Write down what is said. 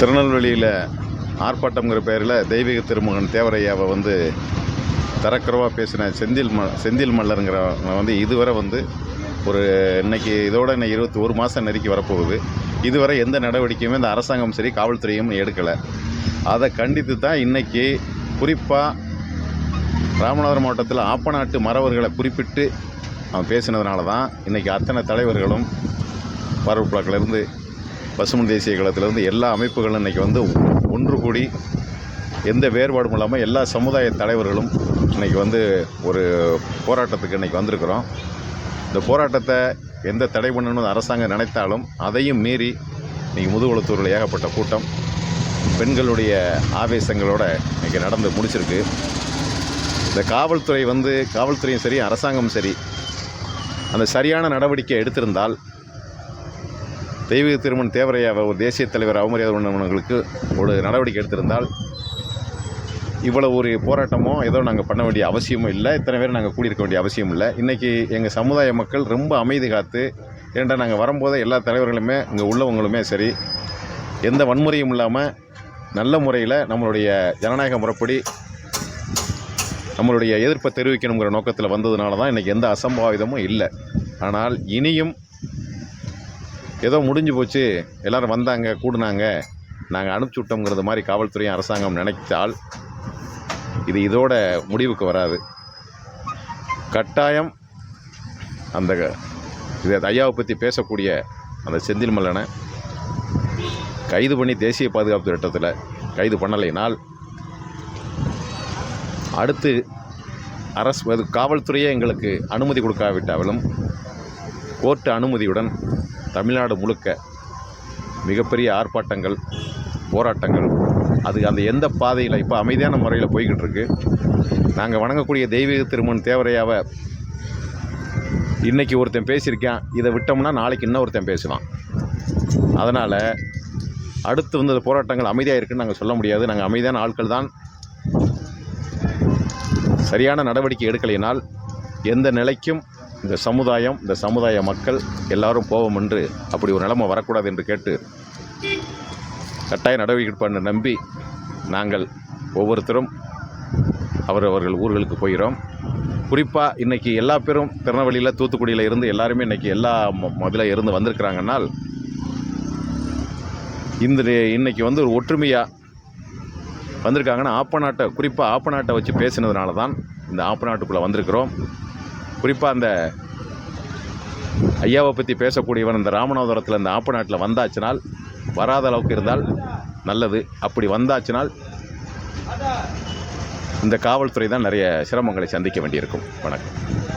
திருநெல்வேலியில் ஆர்ப்பாட்டம்ங்கிற பேரில் தெய்வீக திருமகன் தேவரையாவை வந்து தரக்குறவாக பேசின செந்தில் ம செந்தில் மல்லருங்கிறவங்க வந்து இதுவரை வந்து ஒரு இன்னைக்கு இதோட இன்னும் இருபத்தி ஒரு மாதம் நெருக்கி வரப்போகுது. இதுவரை எந்த நடவடிக்கையுமே இந்த அரசாங்கம் சரி காவல்துறையும் எடுக்கலை. அதை கண்டித்து தான் இன்னைக்கு குறிப்பாக ராமநாதபுரம் மாவட்டத்தில் ஆப்பநாட்டு மறவர்களை குறிப்பிட்டு அவன் பேசினதுனால தான் இன்றைக்கி அத்தனை தலைவர்களும் வரவுப்புழக்கிலேருந்து பசுமன் தேசிய கழகத்திலிருந்து எல்லா அமைப்புகளும் இன்றைக்கி வந்து ஒன்று கூடி எந்த வேறுபாடும் இல்லாமல் எல்லா சமுதாய தலைவர்களும் இன்றைக்கி வந்து ஒரு போராட்டத்துக்கு இன்றைக்கி வந்திருக்கிறோம். இந்த போராட்டத்தை எந்த தடை பண்ணணும்னு அரசாங்கம் நினைத்தாலும் அதையும் மீறி இன்றைக்கி முதுகுளத்தூரில் ஏகப்பட்ட கூட்டம் பெண்களுடைய ஆவேசங்களோடு இன்றைக்கி நடந்து முடிச்சிருக்கு. இந்த காவல்துறை வந்து காவல்துறையும் சரி அரசாங்கமும் சரி அந்த சரியான நடவடிக்கை எடுத்திருந்தால் தெய்வீக திருமண் தேவரையாவை ஒரு தேசிய தலைவர் அவமரியாதை உணவங்களுக்கு ஒரு நடவடிக்கை எடுத்திருந்தால் இவ்வளோ ஒரு போராட்டமோ ஏதோ நாங்கள் பண்ண வேண்டிய அவசியமும் இல்லை. இத்தனை பேர் நாங்கள் கூடியிருக்க வேண்டிய அவசியம் இல்லை. இன்றைக்கி எங்கள் சமுதாய மக்கள் ரொம்ப அமைதி காத்து ஏன்டா நாங்கள் வரும்போதே எல்லா தலைவர்களுமே இங்கே உள்ளவங்களுமே சரி எந்த வன்முறையும் இல்லாமல் நல்ல முறையில் நம்மளுடைய ஜனநாயக முறைப்படி நம்மளுடைய எதிர்ப்பை தெரிவிக்கணுங்கிற நோக்கத்தில் வந்ததுனால தான் இன்றைக்கி எந்த அசம்பாவிதமும் இல்லை. ஆனால் இனியும் ஏதோ முடிஞ்சு போச்சு. எல்லோரும் வந்தாங்க கூடுனாங்க. நாங்கள் அனுப்பிச்சி விட்டோங்கிறது மாதிரி காவல்துறையும் அரசாங்கம் நினைத்தால் இது இதோட முடிவுக்கு வராது. கட்டாயம் அந்த இதை ஐயாவை பற்றி பேசக்கூடிய அந்த செந்தில் மல்லனை கைது பண்ணி தேசிய பாதுகாப்பு திட்டத்தில் கைது பண்ணலைனால் அடுத்து அரசு அது காவல்துறையே எங்களுக்கு அனுமதி கொடுக்காவிட்டாலும் கோர்ட்டு அனுமதியுடன் தமிழ்நாடு முழுக்க மிகப்பெரிய ஆர்ப்பாட்டங்கள் போராட்டங்கள். அது அந்த எந்த பாதையில் இப்போ அமைதியான முறையில் போய்கிட்டு இருக்கு நாங்கள் வணங்கக்கூடிய தெய்வீக திருமண் தேவரையாவை இன்னைக்கு ஒருத்தன் பேசியிருக்கான். இதை விட்டோம்னா நாளைக்கு இன்னும் ஒருத்தன் பேசுவான். அதனால் அடுத்து வந்த போராட்டங்கள் அமைதியாக இருக்குன்னு நாங்கள் சொல்ல முடியாது. நாங்கள் அமைதியான ஆட்கள் தான். சரியான நடவடிக்கை எடுக்கலைனால் எந்த நிலைக்கும் இந்த சமுதாயம் இந்த சமுதாய மக்கள் எல்லாரும் போவோம் என்று அப்படி ஒரு நிலைமை வரக்கூடாது என்று கேட்டு கட்டாய நடவடிக்கை எடுப்பான்னு நம்பி நாங்கள் ஒவ்வொருத்தரும் அவரவர்கள் ஊர்களுக்கு போயிடும் குறிப்பாக இன்றைக்கி எல்லா பேரும் திருநெல்வேலியில் தூத்துக்குடியில் இருந்து எல்லாருமே இன்றைக்கி எல்லா முதல்ல இருந்து வந்திருக்கிறாங்கன்னால் இந்த இன்றைக்கி வந்து ஒரு ஒற்றுமையாக வந்திருக்காங்கன்னா ஆப்பநாட்டை குறிப்பாக ஆப்பநாட்டை வச்சு பேசினதுனால தான் இந்த ஆப்பநாட்டுக்குள்ளே வந்திருக்கிறோம். குறிப்பாக அந்த ஐயாவை பற்றி பேசக்கூடியவன் இந்த ராமநாதபுரத்தில் இந்த ஆப்பநாட்டில் வந்தாச்சினால் வராத அளவுக்கு இருந்தால் நல்லது. அப்படி வந்தாச்சினால் இந்த காவல்துறை தான் நிறைய சிரமங்களை சந்திக்க வேண்டியிருக்கும். வணக்கம்.